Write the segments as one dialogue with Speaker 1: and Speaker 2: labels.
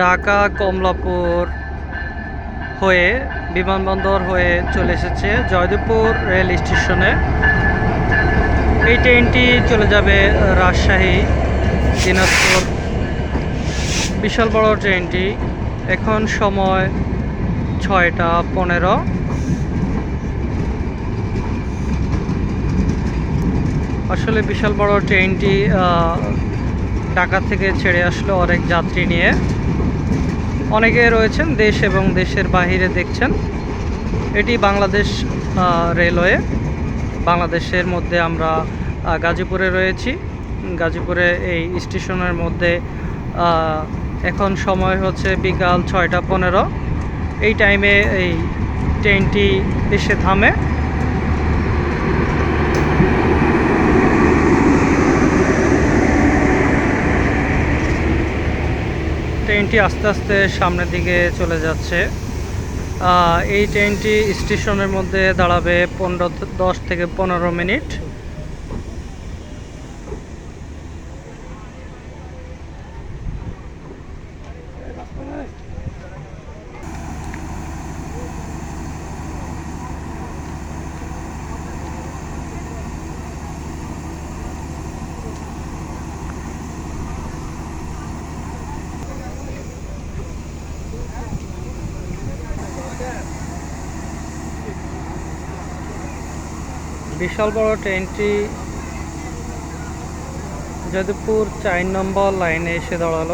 Speaker 1: ঢাকা কমলাপুর হয়ে বিমানবন্দর হয়ে চলে এসেছে জয়দেবপুর রেল স্টেশনে। এই ট্রেনটি চলে যাবে রাজশাহী, দিনাজপুর। বিশাল বড় ট্রেনটি। এখন সময় ছয়টা পনেরো। আসলে বিশাল বড় ট্রেনটি ঢাকা থেকে ছেড়ে আসলো অনেক যাত্রী নিয়ে। অনেকে রয়েছেন দেশ এবং দেশের বাহিরে দেখছেন। এটি বাংলাদেশ রেলওয়ে। বাংলাদেশের মধ্যে আমরা গাজীপুরে রয়েছি। গাজীপুরে এই স্টেশনের মধ্যে এখন সময় হচ্ছে বিকাল ছয়টা পনেরো। এই টাইমে এই ট্রেনটি এসে থামে। ট্রেনটি আস্তে আস্তে সামনের দিকে চলে যাচ্ছে। এই ট্রেনটি স্টেশনের মধ্যে দাঁড়াবে পনেরো দশ থেকে পনেরো মিনিট। বিশাল বড় ট্রেনটি যাদবপুর চার নম্বর লাইনে এসে দাঁড়াল।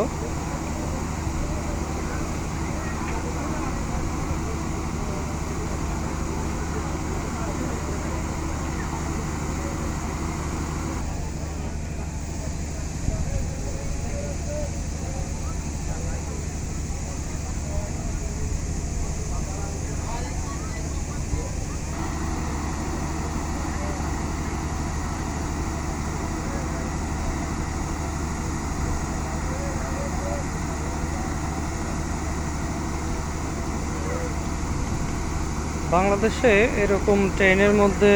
Speaker 1: বাংলাদেশে এরকম ট্রেনের মধ্যে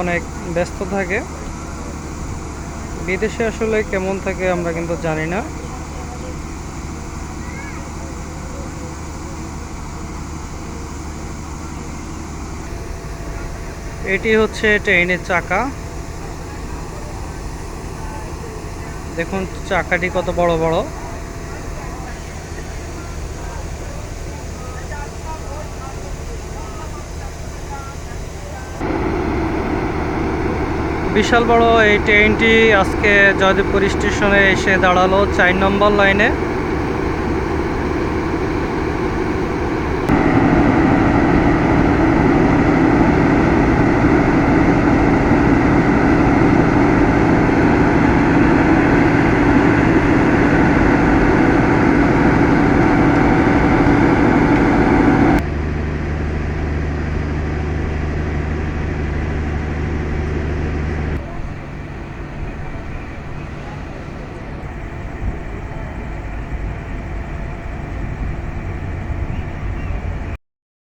Speaker 1: অনেক ব্যস্ত থাকে। বিদেশে আসলে কেমন থাকে আমরা কিন্তু জানি না। এটি হচ্ছে ট্রেনের চাকা। দেখুন, চাকাটি কত বড় বড়। বিশাল বড় এই ট্রেনটি আজকে জয়দেবপুর স্টেশনে এসে দাঁড়াল চার নম্বর লাইনে।